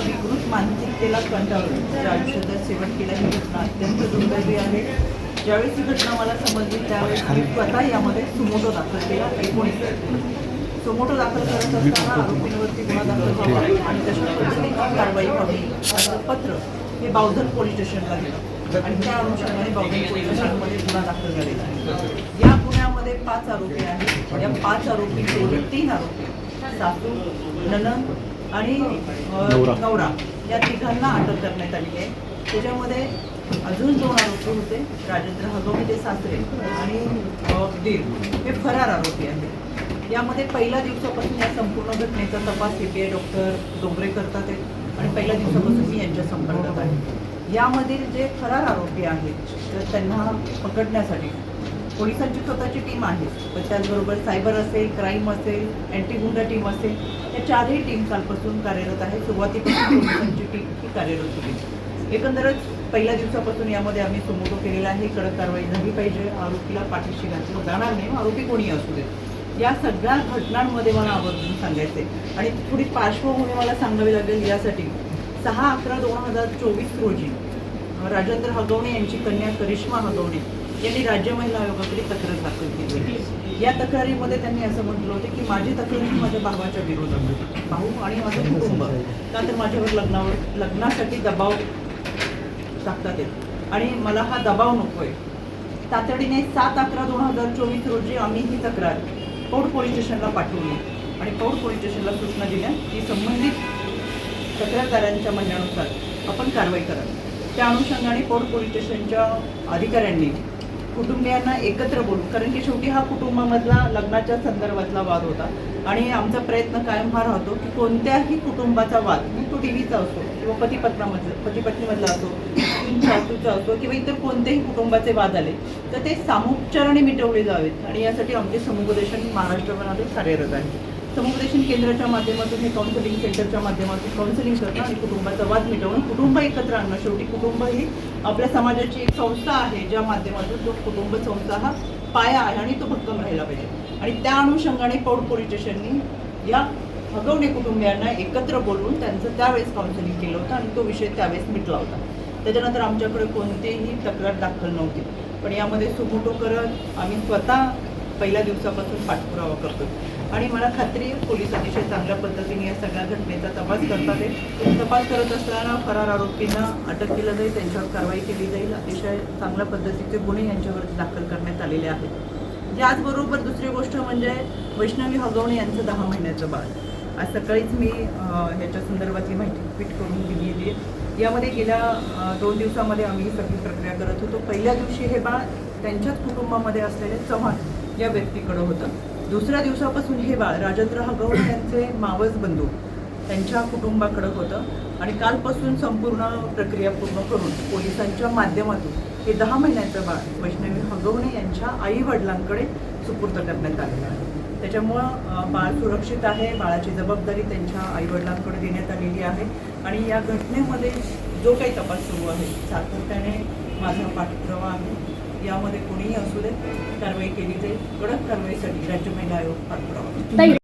विकृत मानसिकतेला कंटाळून ज्या आयुष्याचा शेवट केला ही घटना अत्यंत दुर्दैवी आहे. ज्यावेळेस ही घटना मला समजली त्यावेळेस मी स्वतः यामध्ये सुमोटो दाखल केला एकोणीस सुमोटो दाखल करत असताना आरोपींवरती गुन्हा दाखल व्हावा आणि तशा कारवाई व्हावी असं पत्र हे बावधन पोलीस स्टेशनला गेलं आणि त्या अनुषंगाने बावधन पोलीस स्टेशनमध्ये गुन्हा दाखल झालेला आहे. या गुन्ह्यामध्ये पाच आरोपी आहेत. या पाच आरोपींपैकी म्हणजे तीन आरोपी सासू ननंद आणि नवरा. या तिघांना अटक करण्यात आली आहे. त्याच्यामध्ये अजून दोन आरोपी होते राजेंद्र हगवणे ते सासरे आणि दीर. हे फरार आरोपी आहेत. यामध्ये पहिल्या दिवसापासून या संपूर्ण घटनेचा तपास सीपीआय डॉक्टर डोंगरे करतात आहेत आणि पहिल्या दिवसापासून मी यांच्या संपर्कात आहे. यामधील जे फरार आरोपी आहेत तर त्यांना पकडण्यासाठी पोलिसांची स्वतःची टीम आहे. पण त्याचबरोबर सायबर असेल क्राईम असेल अँटी गुंडा टीम असेल या चारही टीम कालपासून कार्यरत आहे. सुरुवातीपासून पोलिसांची टीम ही कार्यरत होती. एकंदरच पहिल्या दिवसापासून यामध्ये आम्ही समोर केलेला आहे कडक कारवाई झाली पाहिजे. आरोपीला पाठीशी घातलं जाणार नाही. आरोपी कोणी असू देत या सगळ्या घटनांमध्ये मला आवर्जून सांगायचे आणि थोडी पार्श्वभूमी मला सांगावी लागेल यासाठी. सहा अकरा दोन हजार चोवीस रोजी राजेंद्र हगवणे यांची कन्या करिश्मा हगवणे यांनी राज्य महिला आयोगाकडे तक्रार दाखल केली होती. या तक्रारीमध्ये त्यांनी असं म्हटलं होतं की माझी तक्रार ही माझ्या भावाच्या विरोधात होती. भाऊ आणि माझं कुटुंब. का तर माझ्यावर लग्नावर लग्नासाठी दबाव टाकतात येत आणि मला हा दबाव नकोय. तातडीने सात अकरा दोन हजार चोवीस रोजी आम्ही ही तक्रार पौड पोलीस स्टेशनला पाठवली. आणि पौड पोलीस स्टेशनला सूचना दिल्या की संबंधित तक्रारदारांच्या म्हणण्यानुसार आपण कारवाई करा. त्या अनुषंगाने पौड पोलीस स्टेशनच्या अधिकाऱ्यांनी कुटुंबियांना एकत्र बोलू कारण की शेवटी हा कुटुंबामधला लग्नाच्या संदर्भातला वाद होता. आणि आमचा प्रयत्न कायम हा राहतो की कोणत्याही कुटुंबाचा वाद तो तो टीव्हीचा असो किंवा पती पत्नामधला पती पत्नीमधला असो सासूचा असतो किंवा इतर कोणतेही कुटुंबाचे वाद आले तर ते सामुपचाराने मिटवले जावेत. आणि यासाठी आमचे समुपदेशन महाराष्ट्रभरामध्ये कार्यरत आहे. समुपदेशन केंद्राच्या माध्यमातून हे काउन्सिलिंग सेंटरच्या माध्यमातून काउन्सिलिंग करणं आणि कुटुंबाचा वाद मिटवणं कुटुंब एकत्र आणणं. शेवटी कुटुंब ही आपल्या समाजाची एक संस्था आहे ज्या माध्यमातून तो कुटुंब संस्था हा पाया आहे आणि तो भक्कम राहिला पाहिजे. आणि त्या अनुषंगाने पौड पोलीस स्टेशननी या हगवणे कुटुंबियांना एकत्र बोलवून त्यांचं त्यावेळेस काउन्सिलिंग केलं होतं आणि तो विषय त्यावेळेस मिटला होता. त्याच्यानंतर आमच्याकडे कोणतीही तक्रार दाखल नव्हती. पण यामध्ये सुमोटो करत आम्ही स्वतः पहिल्या दिवसापासून पाठपुरावा करतो आणि मला खात्री आहे पोलीस अतिशय चांगल्या पद्धतीने या सगळ्या घटनेचा तपास करतात तपास करत असताना फरार आरोपींना अटक केलं जाईल त्यांच्यावर कारवाई केली जाईल. अतिशय चांगल्या पद्धतीचे गुन्हे यांच्यावर दाखल करण्यात आलेले आहेत. याचबरोबर दुसरी गोष्ट म्हणजे वैष्णवी हगवणे यांचं दहा महिन्याचं बाळ. आज सकाळीच मी ह्याच्या संदर्भातली माहिती ट्विट करून दिलेली आहे. यामध्ये गेल्या दोन दिवसामध्ये आम्ही ही सगळी प्रक्रिया करत होतो. पहिल्या दिवशी हे बाळ त्यांच्याच कुटुंबामध्ये असलेले चव्हाण या व्यक्तीकडं होतं. दुसऱ्या दिवसापासून हे बाळ राजेंद्र हगवणे यांचे मावस बंधू त्यांच्या कुटुंबाकडं होतं आणि कालपासून संपूर्ण प्रक्रिया पूर्ण करून पोलिसांच्या माध्यमातून हे दहा महिन्याचं बाळ वैष्णवी हगवणे यांच्या आई वडिलांकडे सुपूर्द करण्यात आलेलं आहे. त्याच्यामुळं बाळ सुरक्षित आहे बाळाची जबाबदारी त्यांच्या आईवडिलांकडे देण्यात आलेली आहे आणि या घटनेमध्ये जो काही तपास सुरू आहे सातत्याने माझा पाठपुरावा आहे. यामध्ये कोणीही असू दे कारवाई केली जाईल. कडक कारवाईसाठी राज्य महिला आयोग पाठपुरावा